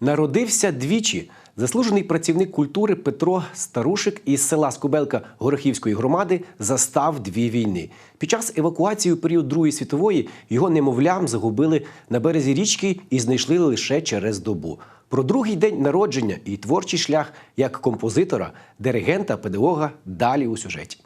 Народився двічі. Заслужений працівник культури Петро Старушик із села Скобелка Горохівської громади застав дві війни. Під час евакуації у період Другої світової його немовлям загубили на березі річки і знайшли лише через добу. Про другий день народження і творчий шлях як композитора, диригента, педагога далі у сюжеті.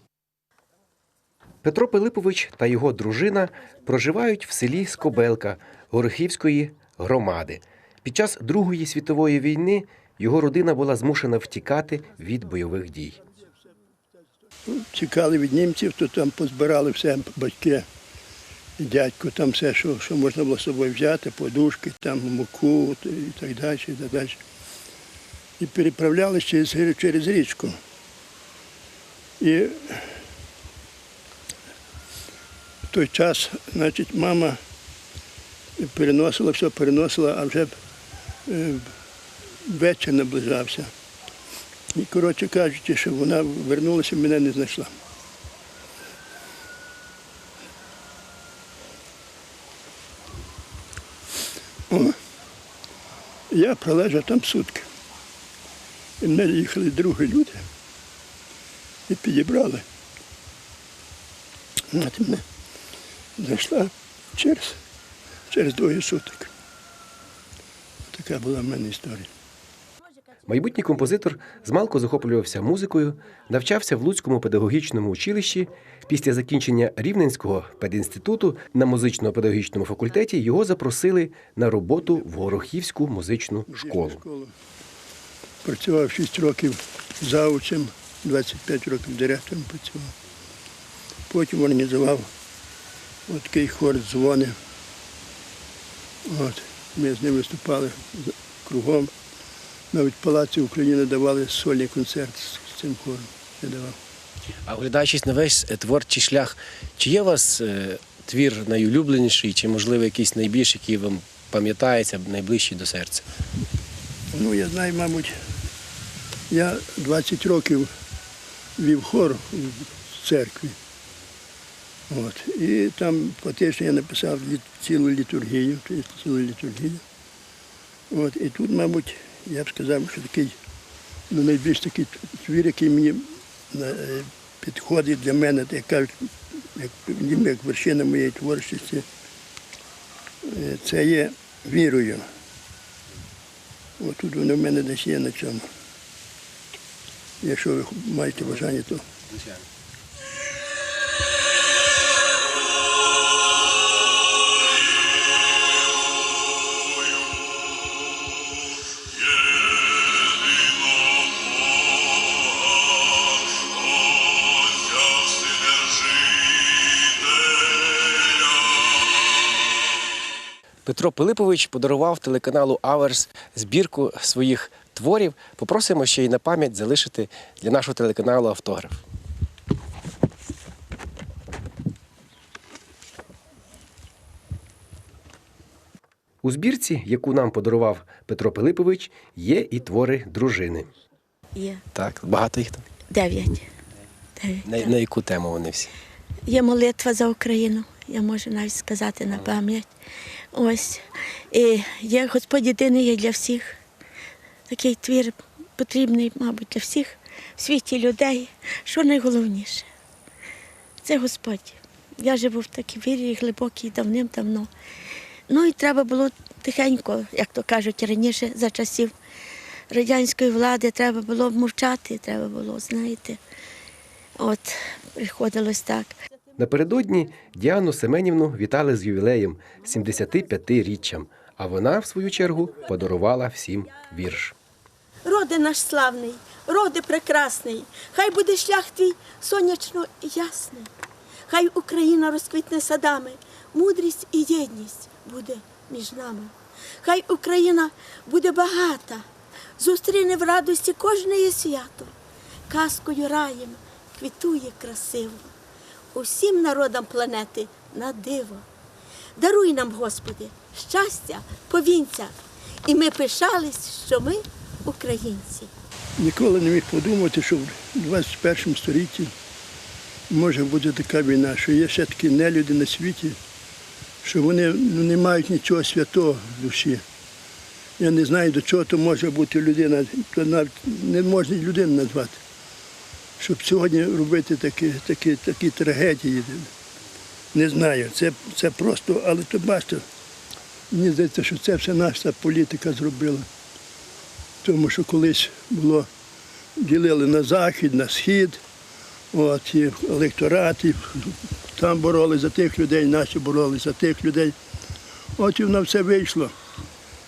Петро Пилипович та його дружина проживають в селі Скобелка Горохівської громади. Під час Другої світової війни його родина була змушена втікати від бойових дій. Тікали від німців, то там позбирали все батьки дядько, там все, що, що можна було з собою взяти, подушки, там муку і так далі, і так далі. І переправляли через, через річку. І в той час, значить, мама переносила, все переносила, а вже вечір наближався. І, коротше кажучи, що вона вернулася, мене не знайшла. О, я пролежав там сутки. І в мене їхали другі люди і підібрали. Знаєте, мене знайшла через, через двоє суток. Така була в мене історія. Майбутній композитор змалку захоплювався музикою, навчався в Луцькому педагогічному училищі. Після закінчення Рівненського педінституту на музично-педагогічному факультеті його запросили на роботу в Горохівську музичну школу. Працював 6 років заучем, 25 років директором працював. Потім організував такий хор дзвони. От, ми з ним виступали кругом. Навіть в Палаці України давали сольний концерт з цим хором. Я давав. А оглядаючись на весь е, творчий шлях, чи є у вас е, твір найулюбленіший, чи, можливо, якийсь найбільший, який вам пам'ятається, найближчий до серця? Ну, я знаю, мабуть, я 20 років вів хор в церкві. От. І там фактично я написав цілу літургію, цілу літургію. От. І тут, мабуть, я б сказав, що такий, ну, найбільш такий твір, який мені е, підходить для мене, як кажуть, як, як вершина моєї творчості, е, це є вірою. От тут воно в мене десь є на цьому. Якщо ви маєте бажання, то Петро Пилипович подарував телеканалу Аверс збірку своїх творів. Попросимо ще й на пам'ять залишити для нашого телеканалу автограф. У збірці, яку нам подарував Петро Пилипович, є і твори дружини. Є Так, багато їх там. дев'ять. На, на яку тему вони всі? Є молитва за Україну, я можу навіть сказати на пам'ять. Ось. І є Господь єдиний є для всіх. Такий твір потрібний, мабуть, для всіх в світі людей. Що найголовніше? Це Господь. Я живу в такій вірі глибокій давним-давно. Ну і треба було тихенько, як то кажуть, раніше за часів радянської влади треба було мовчати, треба було, знаєте. От, приходилось так. Напередодні Діану Семенівну вітали з ювілеєм 75-річчям, а вона, в свою чергу, подарувала всім вірш. Роди наш славний, роди прекрасний, хай буде шлях твій сонячно ясний. Хай Україна розквітне садами, мудрість і єдність буде між нами. Хай Україна буде багата, зустріне в радості кожне свято, казкою раєм квітує красиво. Усім народам планети на диво. Даруй нам, Господи, щастя, повінця, і ми пишались, що ми українці. ніколи не міг подумати, що в 21 столітті може бути така війна, що є ще такі нелюди на світі, що вони ну, не мають нічого святого в душі. Я не знаю, до чого то може бути людина, то навіть не можна людину назвати. Щоб сьогодні робити такі, такі, такі трагедії. Не знаю, це, це просто, але то бачите, мені здається, що це все наша політика зробила. Тому що колись було, ділили на захід, на схід, от, і електорат, там боролися за тих людей, наші боролися за тих людей. От і воно все вийшло.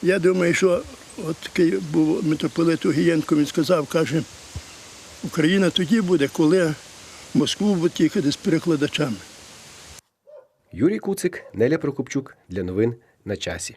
Я думаю, що от такий був митрополит Огієнко, він сказав, каже, Україна тоді буде, коли Москву буде їхати з перекладачами. Юрій Куцик, Неля Прокопчук для новин на часі.